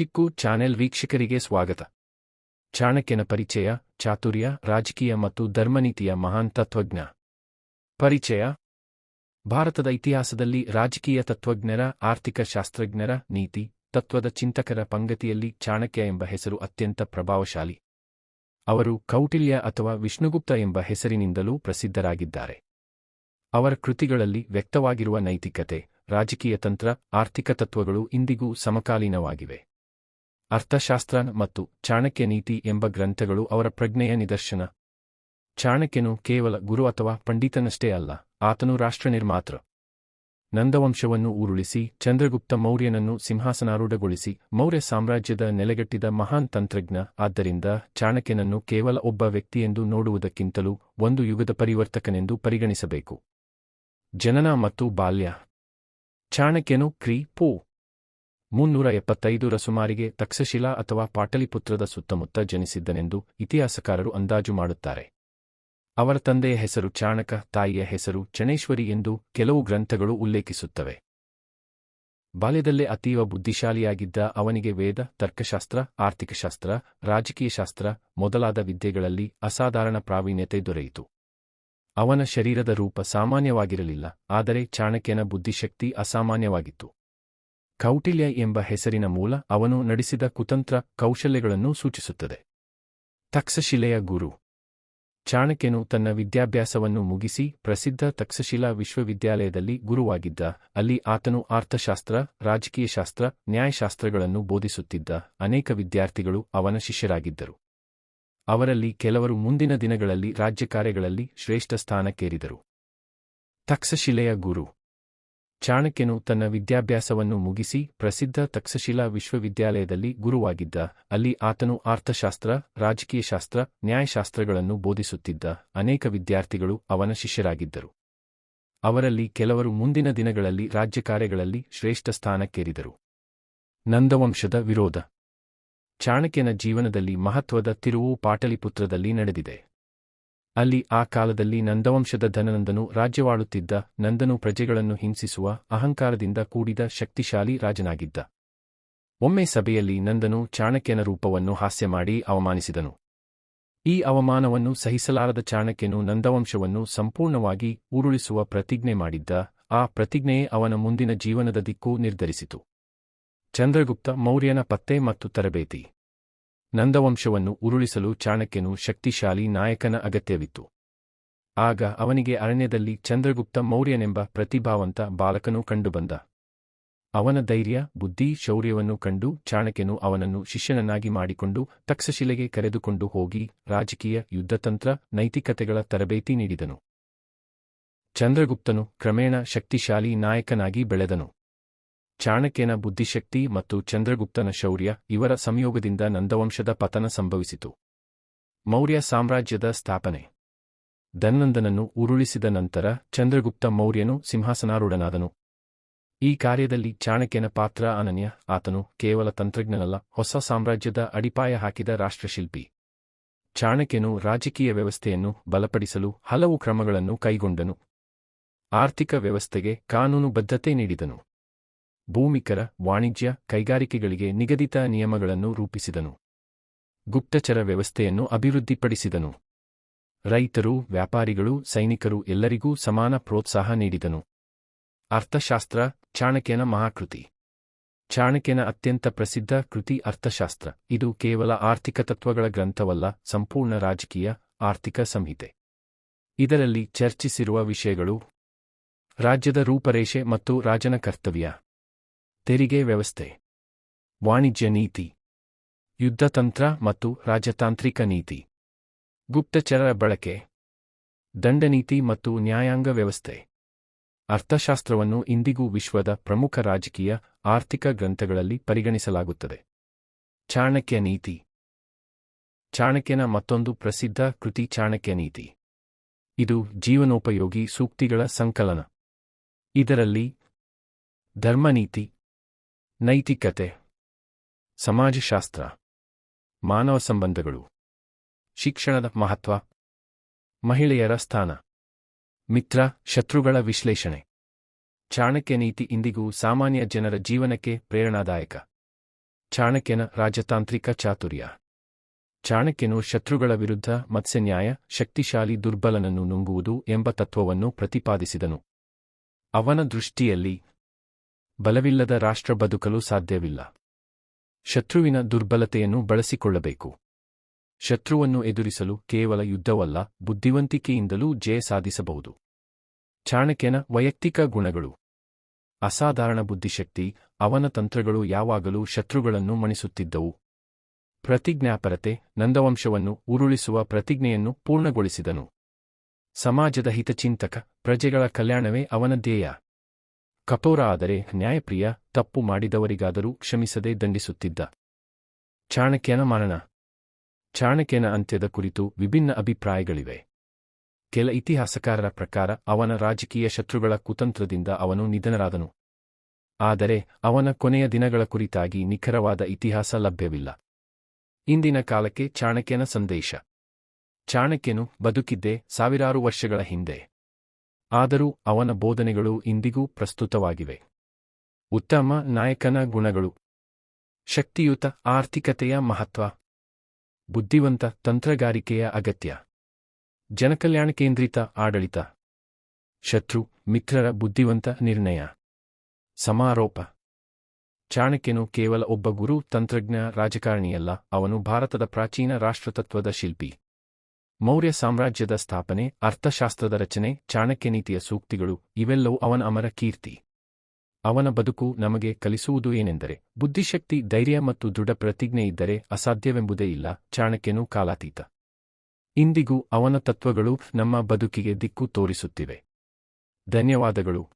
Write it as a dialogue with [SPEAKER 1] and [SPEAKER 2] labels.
[SPEAKER 1] ಚಿಕ್ಕು channel ವೀಕ್ಷಕರಿಗೆ ಸ್ವಾಗತ. ಚಾಣಕ್ಯನ ಪರಿಚಯ, ಚಾತುರ್ಯ, ರಾಜಕೀಯ ಮತ್ತು ಧರ್ಮನೀತಿಯ ಮಹಾನ್ ತತ್ವಜ್ಞ. ಪರಿಚಯ. ಭಾರತದ ಇತಿಹಾಸದಲ್ಲಿ ರಾಜಕೀಯ ತತ್ವಜ್ಞರ, ಆರ್ಥಿಕ ಶಾಸ್ತ್ರಜ್ಞರ, ನೀತಿ, ತತ್ವದ ಚಿಂತಕರ ಪಂಗತಿಯಲ್ಲಿ ಚಾಣಕ್ಯ ಎಂಬ ಹೆಸರು ಅತ್ಯಂತ ಪ್ರಭಾವಶಾಲಿ. ಅವರು ಕೌಟಿಲ್ಯ ಅಥವಾ ವಿಷ್ಣುಗುಪ್ತ ಎಂಬ ಹೆಸರಿನಿಂದಲೂ ಪ್ರಸಿದ್ಧರಾಗಿದ್ದಾರೆ. ಅವರ ಕೃತಿಗಳಲ್ಲಿ ವ್ಯಕ್ತವಾಗಿರುವ ನೈತಿಕತೆ, ರಾಜಕೀಯ ತಂತ್ರ, ಆರ್ಥಿಕ ತತ್ವಗಳು ಇಂದಿಗೂ ಸಮಕಾಲೀನವಾಗಿವೆ. ಅರ್ಥಶಾಸ್ತ್ರ ಮತ್ತು ಚಾಣಕ್ಯ ನೀತಿ ಎಂಬ ಗ್ರಂಥಗಳು ಅವರ ಪ್ರಜ್ಞೆಯ ನಿದರ್ಶನ. ಚಾಣಕ್ಯನು ಕೇವಲ ಗುರು ಅಥವಾ ಪಂಡಿತನಷ್ಟೇ ಅಲ್ಲ, ಆತನು ರಾಷ್ಟ್ರನಿರ್ಮಾತೃ. ನಂದವಂಶವನ್ನು ಉರುಳಿಸಿ ಚಂದ್ರಗುಪ್ತ ಮೌರ್ಯನನ್ನು ಸಿಂಹಾಸನಾರೂಢಗೊಳಿಸಿ ಮೌರ್ಯ ಸಾಮ್ರಾಜ್ಯದ ನೆಲೆಗಟ್ಟಿದ ಮಹಾನ್ ತಂತ್ರಜ್ಞ, ಆದ್ದರಿಂದ ಚಾಣಕ್ಯನನ್ನು ಕೇವಲ ಒಬ್ಬ ವ್ಯಕ್ತಿಯೆಂದು ನೋಡುವುದಕ್ಕಿಂತಲೂ ಒಂದು ಯುಗದ ಪರಿವರ್ತಕನೆಂದು ಪರಿಗಣಿಸಬೇಕು. ಜನನ ಮತ್ತು ಬಾಲ್ಯ. ಚಾಣಕ್ಯನು ಕ್ರೀ ಪೂ ಮುನ್ನೂರ ಎಪ್ಪತ್ತೈದರ ಸುಮಾರಿಗೆ ತಕ್ಷಶಿಲಾ ಅಥವಾ ಪಾಟಲಿಪುತ್ರದ ಸುತ್ತಮುತ್ತ ಜನಿಸಿದ್ದನೆಂದು ಇತಿಹಾಸಕಾರರು ಅಂದಾಜು ಮಾಡುತ್ತಾರೆ. ಅವರ ತಂದೆಯ ಹೆಸರು ಚಾಣಕ, ತಾಯಿಯ ಹೆಸರು ಚಣೇಶ್ವರಿ ಎಂದು ಕೆಲವು ಗ್ರಂಥಗಳು ಉಲ್ಲೇಖಿಸುತ್ತವೆ. ಬಾಲ್ಯದಲ್ಲೇ ಅತೀವ ಬುದ್ಧಿಶಾಲಿಯಾಗಿದ್ದ ಅವನಿಗೆ ವೇದ, ತರ್ಕಶಾಸ್ತ್ರ, ಆರ್ಥಿಕಶಾಸ್ತ್ರ, ರಾಜಕೀಯಶಾಸ್ತ್ರ ಮೊದಲಾದ ವಿದ್ಯೆಗಳಲ್ಲಿ ಅಸಾಧಾರಣ ಪ್ರಾವೀಣ್ಯತೆ ದೊರೆಯಿತು. ಅವನ ಶರೀರದ ರೂಪ ಸಾಮಾನ್ಯವಾಗಿರಲಿಲ್ಲ, ಆದರೆ ಚಾಣಕ್ಯನ ಬುದ್ಧಿಶಕ್ತಿ ಅಸಾಮಾನ್ಯವಾಗಿತ್ತು. ಕೌಟಿಲ್ಯ ಎಂಬ ಹೆಸರಿನ ಮೂಲ ಅವನು ನಡೆಸಿದ ಕುತಂತ್ರ ಕೌಶಲ್ಯಗಳನ್ನು ಸೂಚಿಸುತ್ತದೆ. ತಕ್ಷಶಿಲೆಯ ಗುರು. ಚಾಣಕ್ಯನು ತನ್ನ ವಿದ್ಯಾಭ್ಯಾಸವನ್ನು ಮುಗಿಸಿ ಪ್ರಸಿದ್ಧ ತಕ್ಷಶಿಲಾ ವಿಶ್ವವಿದ್ಯಾಲಯದಲ್ಲಿ ಗುರುವಾಗಿದ್ದ, ಅಲ್ಲಿ ಆತನು ಅರ್ಥಶಾಸ್ತ್ರ, ರಾಜಕೀಯಶಾಸ್ತ್ರ, ನ್ಯಾಯಶಾಸ್ತ್ರಗಳನ್ನು ಬೋಧಿಸುತ್ತಿದ್ದ ಅನೇಕ ವಿದ್ಯಾರ್ಥಿಗಳು ಅವನ ಶಿಷ್ಯರಾಗಿದ್ದರು. ಅವರಲ್ಲಿ ಕೆಲವರು ಮುಂದಿನ ದಿನಗಳಲ್ಲಿ ರಾಜ್ಯ ಕಾರ್ಯಗಳಲ್ಲಿ ಶ್ರೇಷ್ಠ ಸ್ಥಾನಕ್ಕೇರಿದರು. ತಕ್ಷಶಿಲೆಯ ಗುರು. ಚಾಣಕ್ಯನು ತನ್ನ ವಿದ್ಯಾಭ್ಯಾಸವನ್ನು ಮುಗಿಸಿ ಪ್ರಸಿದ್ಧ ತಕ್ಷಶಿಲಾ ವಿಶ್ವವಿದ್ಯಾಲಯದಲ್ಲಿ ಗುರುವಾಗಿದ್ದ, ಅಲ್ಲಿ ಆತನು ಅರ್ಥಶಾಸ್ತ್ರ ರಾಜಕೀಯಶಾಸ್ತ್ರ ನ್ಯಾಯಶಾಸ್ತ್ರಗಳನ್ನು ಬೋಧಿಸುತ್ತಿದ್ದ ಅನೇಕ ವಿದ್ಯಾರ್ಥಿಗಳು ಅವನ ಶಿಷ್ಯರಾಗಿದ್ದರು. ಅವರಲ್ಲಿ ಕೆಲವರು ಮುಂದಿನ ದಿನಗಳಲ್ಲಿ ರಾಜ್ಯ ಕಾರ್ಯಗಳಲ್ಲಿ ಶ್ರೇಷ್ಠ ಸ್ಥಾನಕ್ಕೇರಿದರು. ನಂದವಂಶದ ವಿರೋಧ. ಚಾಣಕ್ಯನ ಜೀವನದಲ್ಲಿ ಮಹತ್ವದ ತಿರುವು ಪಾಟಲಿಪುತ್ರದಲ್ಲಿ ನಡೆದಿದೆ. ಅಲ್ಲಿ ಆ ಕಾಲದಲ್ಲಿ ನಂದವಂಶದ ಧನನಂದನು ರಾಜ್ಯವಾಳುತ್ತಿದ್ದ ನಂದನು ಪ್ರಜೆಗಳನ್ನು ಹಿಂಸಿಸುವ ಅಹಂಕಾರದಿಂದ ಕೂಡಿದ ಶಕ್ತಿಶಾಲಿ ರಾಜನಾಗಿದ್ದ. ಒಮ್ಮೆ ಸಭೆಯಲ್ಲಿ ನಂದನು ಚಾಣಕ್ಯನ ರೂಪವನ್ನು ಹಾಸ್ಯ ಮಾಡಿ ಅವಮಾನಿಸಿದನು. ಈ ಅವಮಾನವನ್ನು ಸಹಿಸಲಾರದ ಚಾಣಕ್ಯನು ನಂದವಂಶವನ್ನು ಸಂಪೂರ್ಣವಾಗಿ ಉರುಳಿಸುವ ಪ್ರತಿಜ್ಞೆ ಮಾಡಿದ್ದ, ಆ ಪ್ರತಿಜ್ಞೆಯೇ ಅವನ ಮುಂದಿನ ಜೀವನದ ದಿಕ್ಕು ನಿರ್ಧರಿಸಿತು. ಚಂದ್ರಗುಪ್ತ ಮೌರ್ಯನ ಪತ್ತೆ ಮತ್ತು ತರಬೇತಿ. ನಂದವಂಶವನ್ನು ಉರುಳಿಸಲು ಚಾಣಕ್ಯನು ಶಕ್ತಿಶಾಲಿ ನಾಯಕನ ಅಗತ್ಯವಿತ್ತು. ಆಗ ಅವನಿಗೆ ಅರಣ್ಯದಲ್ಲಿ ಚಂದ್ರಗುಪ್ತ ಮೌರ್ಯನೆಂಬ ಪ್ರತಿಭಾವಂತ ಬಾಲಕನು ಕಂಡುಬಂದ. ಅವನ ಧೈರ್ಯ, ಬುದ್ಧಿ, ಶೌರ್ಯವನ್ನು ಕಂಡು ಚಾಣಕ್ಯನು ಅವನನ್ನು ಶಿಷ್ಯನನ್ನಾಗಿ ಮಾಡಿಕೊಂಡು ತಕ್ಷಶಿಲೆಗೆ ಕರೆದುಕೊಂಡು ಹೋಗಿ ರಾಜಕೀಯ, ಯುದ್ಧತಂತ್ರ, ನೈತಿಕತೆಗಳ ತರಬೇತಿ ನೀಡಿದನು. ಚಂದ್ರಗುಪ್ತನು ಕ್ರಮೇಣ ಶಕ್ತಿಶಾಲಿ ನಾಯಕನಾಗಿ ಬೆಳೆದನು. ಚಾಣಕ್ಯನ ಬುದ್ಧಿಶಕ್ತಿ ಮತ್ತು ಚಂದ್ರಗುಪ್ತನ ಶೌರ್ಯ ಇವರ ಸಂಯೋಗದಿಂದ ನಂದವಂಶದ ಪತನ ಸಂಭವಿಸಿತು. ಮೌರ್ಯ ಸಾಮ್ರಾಜ್ಯದ ಸ್ಥಾಪನೆ. ಧನ್ನಂದನನ್ನು ಉರುಳಿಸಿದ ನಂತರ ಚಂದ್ರಗುಪ್ತ ಮೌರ್ಯನು ಸಿಂಹಾಸನಾರೂಢನಾದನು. ಈ ಕಾರ್ಯದಲ್ಲಿ ಚಾಣಕ್ಯನ ಪಾತ್ರ ಅನನ್ಯ, ಆತನು ಕೇವಲ ತಂತ್ರಜ್ಞನಲ್ಲ, ಹೊಸ ಸಾಮ್ರಾಜ್ಯದ ಅಡಿಪಾಯ ಹಾಕಿದ ರಾಷ್ಟ್ರಶಿಲ್ಪಿ. ಚಾಣಕ್ಯನು ರಾಜಕೀಯ ವ್ಯವಸ್ಥೆಯನ್ನು ಬಲಪಡಿಸಲು ಹಲವು ಕ್ರಮಗಳನ್ನು ಕೈಗೊಂಡನು. ಆರ್ಥಿಕ ವ್ಯವಸ್ಥೆಗೆ ಕಾನೂನುಬದ್ಧತೆ ನೀಡಿದನು. ಭೂಮಿಕರ ವಾಣಿಜ್ಯ ಕೈಗಾರಿಕೆಗಳಿಗೆ ನಿಗದಿತ ನಿಯಮಗಳನ್ನು ರೂಪಿಸಿದನು. ಗುಪ್ತಚರ ವ್ಯವಸ್ಥೆಯನ್ನು ಅಭಿವೃದ್ಧಿಪಡಿಸಿದನು. ರೈತರು, ವ್ಯಾಪಾರಿಗಳು, ಸೈನಿಕರು ಎಲ್ಲರಿಗೂ ಸಮಾನ ಪ್ರೋತ್ಸಾಹ ನೀಡಿದನು. ಅರ್ಥಶಾಸ್ತ್ರ, ಚಾಣಕ್ಯನ ಮಹಾಕೃತಿ. ಚಾಣಕ್ಯನ ಅತ್ಯಂತ ಪ್ರಸಿದ್ಧ ಕೃತಿ ಅರ್ಥಶಾಸ್ತ್ರ. ಇದು ಕೇವಲ ಆರ್ಥಿಕ ತತ್ವಗಳ ಗ್ರಂಥವಲ್ಲ, ಸಂಪೂರ್ಣ ರಾಜಕೀಯ, ಆರ್ಥಿಕ ಸಂಹಿತೆ. ಇದರಲ್ಲಿ ಚರ್ಚಿಸಿರುವ ವಿಷಯಗಳು ರಾಜ್ಯದ ರೂಪರೇಷೆ ಮತ್ತು ರಾಜನ ಕರ್ತವ್ಯ. ತೆರಿಗೆ ವ್ಯವಸ್ಥೆ. ವಾಣಿಜ್ಯ ನೀತಿ. ಯುದ್ಧತಂತ್ರ ಮತ್ತು ರಾಜತಾಂತ್ರಿಕ ನೀತಿ. ಗುಪ್ತಚರ ಬಳಕೆ. ದಂಡನೀತಿ ಮತ್ತು ನ್ಯಾಯಾಂಗ ವ್ಯವಸ್ಥೆ. ಅರ್ಥಶಾಸ್ತ್ರವನ್ನು ಇಂದಿಗೂ ವಿಶ್ವದ ಪ್ರಮುಖ ರಾಜಕೀಯ, ಆರ್ಥಿಕ ಗ್ರಂಥಗಳಲ್ಲಿ ಪರಿಗಣಿಸಲಾಗುತ್ತದೆ. ಚಾಣಕ್ಯ ನೀತಿ. ಚಾಣಕ್ಯನ ಮತ್ತೊಂದು ಪ್ರಸಿದ್ಧ ಕೃತಿ ಚಾಣಕ್ಯ ನೀತಿ. ಇದು ಜೀವನೋಪಯೋಗಿ ಸೂಕ್ತಿಗಳ ಸಂಕಲನ. ಇದರಲ್ಲಿ ಧರ್ಮನೀತಿ ನೈತಿಕತೆ, ಸಮಾಜಶಾಸ್ತ್ರ, ಮಾನವ ಸಂಬಂಧಗಳು, ಶಿಕ್ಷಣದ ಮಹತ್ವ, ಮಹಿಳೆಯರ ಸ್ಥಾನ, ಮಿತ್ರ, ಶತ್ರುಗಳ ವಿಶ್ಲೇಷಣೆ, ಚಾಣಕ್ಯ ನೀತಿ ಇಂದಿಗೂ ಸಾಮಾನ್ಯ ಜನರ ಜೀವನಕ್ಕೆ ಪ್ರೇರಣಾದಾಯಕ. ಚಾಣಕ್ಯನ ರಾಜತಾಂತ್ರಿಕ ಚಾತುರ್ಯ. ಚಾಣಕ್ಯನು ಶತ್ರುಗಳ ವಿರುದ್ಧ ಮತ್ಸ್ಯನ್ಯಾಯ, ಶಕ್ತಿಶಾಲಿ ದುರ್ಬಲನನ್ನು ನುಂಗುವುದು ಎಂಬ ತತ್ವವನ್ನು ಪ್ರತಿಪಾದಿಸಿದನು. ಅವನ ದೃಷ್ಟಿಯಲ್ಲಿ ಬಲವಿಲ್ಲದ ರಾಷ್ಟ್ರ ಬದುಕಲು ಸಾಧ್ಯವಿಲ್ಲ. ಶತ್ರುವಿನ ದುರ್ಬಲತೆಯನ್ನು ಬಳಸಿಕೊಳ್ಳಬೇಕು. ಶತ್ರುವನ್ನು ಎದುರಿಸಲು ಕೇವಲ ಯುದ್ಧವಲ್ಲ, ಬುದ್ಧಿವಂತಿಕೆಯಿಂದಲೂ ಜಯ ಸಾಧಿಸಬಹುದು. ಚಾಣಕ್ಯನ ವೈಯಕ್ತಿಕ ಗುಣಗಳು. ಅಸಾಧಾರಣ ಬುದ್ಧಿಶಕ್ತಿ, ಅವನ ತಂತ್ರಗಳು ಯಾವಾಗಲೂ ಶತ್ರುಗಳನ್ನು ಮಣಿಸುತ್ತಿದ್ದವು. ಪ್ರತಿಜ್ಞಾಪರತೆ, ನಂದವಂಶವನ್ನು ಉರುಳಿಸುವ ಪ್ರತಿಜ್ಞೆಯನ್ನು ಪೂರ್ಣಗೊಳಿಸಿದನು. ಸಮಾಜದ ಹಿತಚಿಂತಕ, ಪ್ರಜೆಗಳ ಕಲ್ಯಾಣವೇ ಅವನ ಧ್ಯೇಯ. ಕಠೋರ ಆದರೆ ನ್ಯಾಯಪ್ರಿಯ, ತಪ್ಪು ಮಾಡಿದವರಿಗಾದರೂ ಕ್ಷಮಿಸದೆ ದಂಡಿಸುತ್ತಿದ್ದ. ಚಾಣಕ್ಯನ ಮರಣ. ಚಾಣಕ್ಯನ ಅಂತ್ಯದ ಕುರಿತು ವಿಭಿನ್ನ ಅಭಿಪ್ರಾಯಗಳಿವೆ. ಕೆಲ ಇತಿಹಾಸಕಾರರ ಪ್ರಕಾರ ಅವನ ರಾಜಕೀಯ ಶತ್ರುಗಳ ಕುತಂತ್ರದಿಂದ ಅವನು ನಿಧನರಾದನು. ಆದರೆ ಅವನ ಕೊನೆಯ ದಿನಗಳ ಕುರಿತಾಗಿ ನಿಖರವಾದ ಇತಿಹಾಸ ಲಭ್ಯವಿಲ್ಲ. ಇಂದಿನ ಕಾಲಕ್ಕೆ ಚಾಣಕ್ಯನ ಸಂದೇಶ. ಚಾಣಕ್ಯನು ಬದುಕಿದ್ದೇ ಸಾವಿರಾರು ವರ್ಷಗಳ ಹಿಂದೆ. ಆದರೂ ಅವನ ಬೋಧನೆಗಳು ಇಂದಿಗೂ ಪ್ರಸ್ತುತವಾಗಿವೆ. ಉತ್ತಮ ನಾಯಕನ ಗುಣಗಳು. ಶಕ್ತಿಯುತ ಆರ್ಥಿಕತೆಯ ಮಹತ್ವ. ಬುದ್ಧಿವಂತ ತಂತ್ರಗಾರಿಕೆಯ ಅಗತ್ಯ. ಜನಕಲ್ಯಾಣ ಕೇಂದ್ರಿತ ಆಡಳಿತ. ಶತ್ರು ಮಿತ್ರರ ಬುದ್ಧಿವಂತ ನಿರ್ಣಯ. ಸಮಾರೋಪ. ಚಾಣಕ್ಯನು ಕೇವಲ ಒಬ್ಬ ಗುರು, ತಂತ್ರಜ್ಞ, ರಾಜಕಾರಣಿಯಲ್ಲ, ಅವನು ಭಾರತದ ಪ್ರಾಚೀನ ರಾಷ್ಟ್ರತತ್ವದ ಶಿಲ್ಪಿ. ಮೌರ್ಯ ಸಾಮ್ರಾಜ್ಯದ ಸ್ಥಾಪನೆ, ಅರ್ಥಶಾಸ್ತ್ರದ ರಚನೆ ಚಾಣಕ್ಯನೀತಿಯ ಸೂಕ್ತಿಗಳು, ಇವೆಲ್ಲವೂ ಅವನ ಅಮರ ಕೀರ್ತಿ. ಅವನ ಬದುಕು ನಮಗೆ ಕಲಿಸುವುದು ಏನೆಂದರೆ, ಬುದ್ಧಿಶಕ್ತಿ, ಧೈರ್ಯ ಮತ್ತು ದೃಢ ಪ್ರತಿಜ್ಞೆ ಇದ್ದರೆ ಅಸಾಧ್ಯವೆಂಬುದೇ ಇಲ್ಲ, ಚಾಣಕ್ಯನು ಕಾಲಾತೀತ. ಇಂದಿಗೂ ಅವನ ತತ್ವಗಳು ನಮ್ಮ ಬದುಕಿಗೆ ದಿಕ್ಕು ತೋರಿಸುತ್ತಿವೆ. ಧನ್ಯವಾದಗಳು.